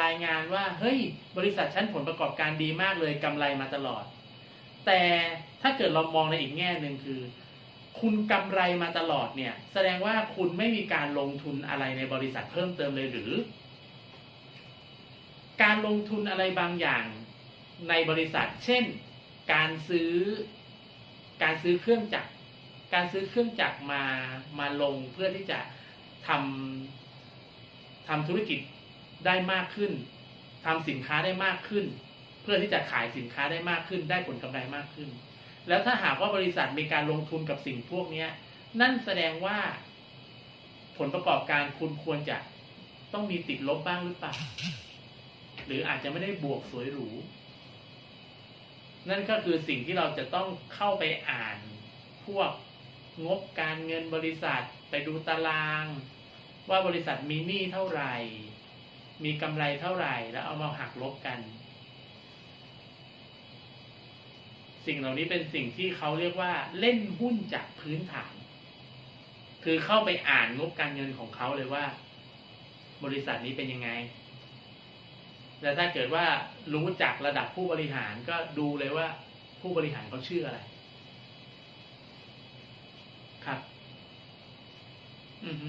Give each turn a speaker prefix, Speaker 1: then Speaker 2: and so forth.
Speaker 1: รายงานว่าเฮ้ยบริษัทชั้นผลประกอบการดีมากเลยกำไรมาตลอด แต่ถ้าเกิดเรามองในอีกแง่หนึ่งคือ คุณกำไรมาตลอดเนี่ย แสดงว่าคุณไม่มีการลงทุนอะไรในบริษัทเพิ่มเติมเลยหรือ การลงทุนอะไรบางอย่างในบริษัท เช่น การซื้อ การซื้อเครื่องจักร การซื้อเครื่องจักรมามาลงเพื่อที่จะทำทำธุรกิจ ได้มากขึ้นทำสินค้าได้มากขึ้น เพื่อที่จะขายสินค้าได้มากขึ้น ได้ผลกำไรมากขึ้น แล้วถ้าหากว่าบริษัทมีการลงทุนกับสิ่งพวกเนี้ยนั่นแสดงว่า ผลประกอบการคุณควรจะต้องมีติดลบบ้างหรือเปล่า หรืออาจจะไม่ได้บวกสวยหรู นั่นก็คือสิ่งที่เราจะต้องเข้าไปอ่านพวกงบการเงินบริษัทไปดูตาราง ว่าบริษัทมีหนี้เท่าไหร่ มีกำไรเท่าไหร่แล้วเอามาหักลบกัน สิ่งเหล่านี้เป็นสิ่งที่เขาเรียกว่าเล่นหุ้นจากพื้นฐาน คือเข้าไปอ่านงบการเงินของเขาเลยว่า บริษัทนี้เป็นยังไง แล้วถ้าเกิดว่ารู้จักระดับผู้บริหารก็ดูเลยว่าผู้บริหารเขาชื่ออะไร ครับ อือฮึ